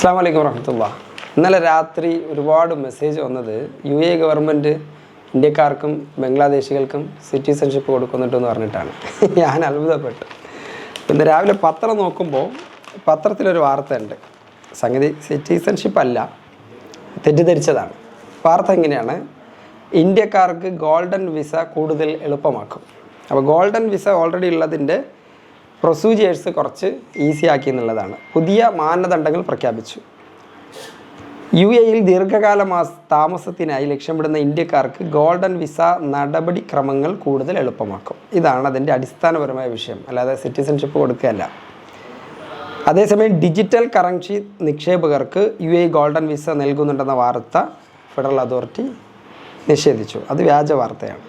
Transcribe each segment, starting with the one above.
അസ്സാം വലൈക്കും വറഹമത്തുള്ള. ഇന്നലെ രാത്രി ഒരുപാട് മെസ്സേജ് വന്നത് യു എ ഗവൺമെന്റ് ഇന്ത്യക്കാർക്കും ബംഗ്ലാദേശികൾക്കും സിറ്റിസൺഷിപ്പ് കൊടുക്കുന്നുണ്ടെന്ന് പറഞ്ഞിട്ടാണ്. ഞാൻ അത്ഭുതപ്പെട്ടു. ഇന്ന് രാവിലെ പത്രം നോക്കുമ്പോൾ പത്രത്തിലൊരു വാർത്തയുണ്ട്. സംഗതി സിറ്റിസൺഷിപ്പ് അല്ല തെറ്റിദ്ധരിച്ചതാണ്. വാർത്ത എങ്ങനെയാണ് ഇന്ത്യക്കാർക്ക് ഗോൾഡൻ വിസ കൂടുതൽ എളുപ്പമാക്കും. അപ്പോൾ ഗോൾഡൻ വിസ ഓൾറെഡി ഉള്ളതിന്റെ പ്രൊസീജിയേഴ്സ് കുറച്ച് ഈസി ആക്കി എന്നുള്ളതാണ് പുതിയ മാനദണ്ഡങ്ങൾ പ്രഖ്യാപിച്ചു. യു എയിൽ ദീർഘകാല മാസ താമസത്തിനായി ലക്ഷ്യമിടുന്ന ഇന്ത്യക്കാർക്ക് ഗോൾഡൻ വിസ നടപടിക്രമങ്ങൾ കൂടുതൽ എളുപ്പമാക്കും. ഇതാണ് അതിന്റെ അടിസ്ഥാനപരമായ വിഷയം. അല്ലാതെ സിറ്റിസൺഷിപ്പ് കൊടുക്കുകയല്ല. അതേസമയം ഡിജിറ്റൽ കറൻസി നിക്ഷേപകർക്ക് യു എ ഗോൾഡൻ വിസ നൽകുന്നുണ്ടെന്ന വാർത്ത ഫെഡറൽ അതോറിറ്റി നിഷേധിച്ചു. അത് വ്യാജ വാർത്തയാണ്.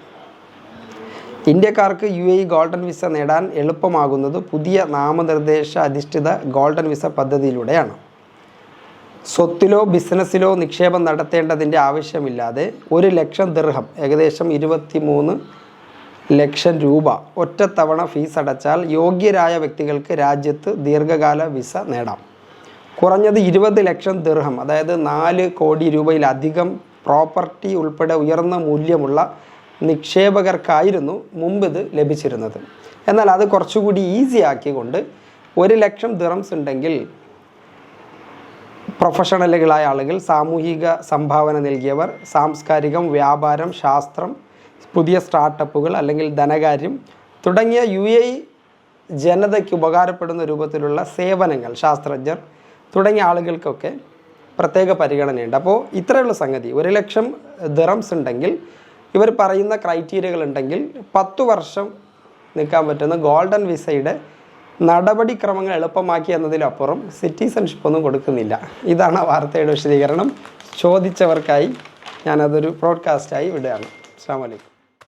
ഇന്ത്യക്കാർക്ക് യു എ ഗോൾഡൻ വിസ നേടാൻ എളുപ്പമാകുന്നത് പുതിയ നാമനിർദ്ദേശ അധിഷ്ഠിത ഗോൾഡൻ വിസ പദ്ധതിയിലൂടെയാണ്. സ്വത്തിലോ ബിസിനസ്സിലോ നിക്ഷേപം നടത്തേണ്ടതിന്റെ ആവശ്യമില്ലാതെ ഒരു ലക്ഷം ദിർഹം ഏകദേശം ഇരുപത്തി മൂന്ന് ലക്ഷം രൂപ ഒറ്റത്തവണ ഫീസ് അടച്ചാൽ യോഗ്യരായ വ്യക്തികൾക്ക് രാജ്യത്ത് ദീർഘകാല വിസ നേടാം. കുറഞ്ഞത് ഇരുപത് ലക്ഷം ദിർഹം അതായത് നാല് കോടി രൂപയിലധികം പ്രോപ്പർട്ടി ഉൾപ്പെടെ ഉയർന്ന മൂല്യമുള്ള നിക്ഷേപകർക്കായിരുന്നു മുമ്പ് ഇത് ലഭിച്ചിരുന്നത്. എന്നാൽ അത് കുറച്ചുകൂടി ഈസി ആക്കിക്കൊണ്ട് ഒരു ലക്ഷം ദിറംസ് ഉണ്ടെങ്കിൽ പ്രൊഫഷണലുകളായ ആളുകൾ സാമൂഹിക സംഭാവന നൽകിയവർ സാംസ്കാരികം വ്യാപാരം ശാസ്ത്രം പുതിയ സ്റ്റാർട്ടപ്പുകൾ അല്ലെങ്കിൽ ധനകാര്യം തുടങ്ങിയ യു എ ജനതയ്ക്ക് ഉപകാരപ്പെടുന്ന രൂപത്തിലുള്ള സേവനങ്ങൾ ശാസ്ത്രജ്ഞർ തുടങ്ങിയ ആളുകൾക്കൊക്കെ പ്രത്യേക പരിഗണനയുണ്ട്. അപ്പോൾ ഇത്രയുള്ള സംഗതി. ഒരു ലക്ഷം ദിറംസ് ഉണ്ടെങ്കിൽ ഇവർ പറയുന്ന ക്രൈറ്റീരിയകൾ ഉണ്ടെങ്കിൽ പത്തു വർഷം നിൽക്കാൻ പറ്റുന്ന ഗോൾഡൻ വിസയുടെ നടപടിക്രമങ്ങൾ എളുപ്പമാക്കി എന്നതിലപ്പുറം സിറ്റിസൺഷിപ്പ് ഒന്നും കൊടുക്കുന്നില്ല. ഇതാണ് ആ വാർത്തയുടെ വിശദീകരണം. ചോദിച്ചവർക്കായി ഞാനതൊരു ബ്രോഡ്കാസ്റ്റായി വിടുകയാണ്. അസ്സാം വലൈക്കും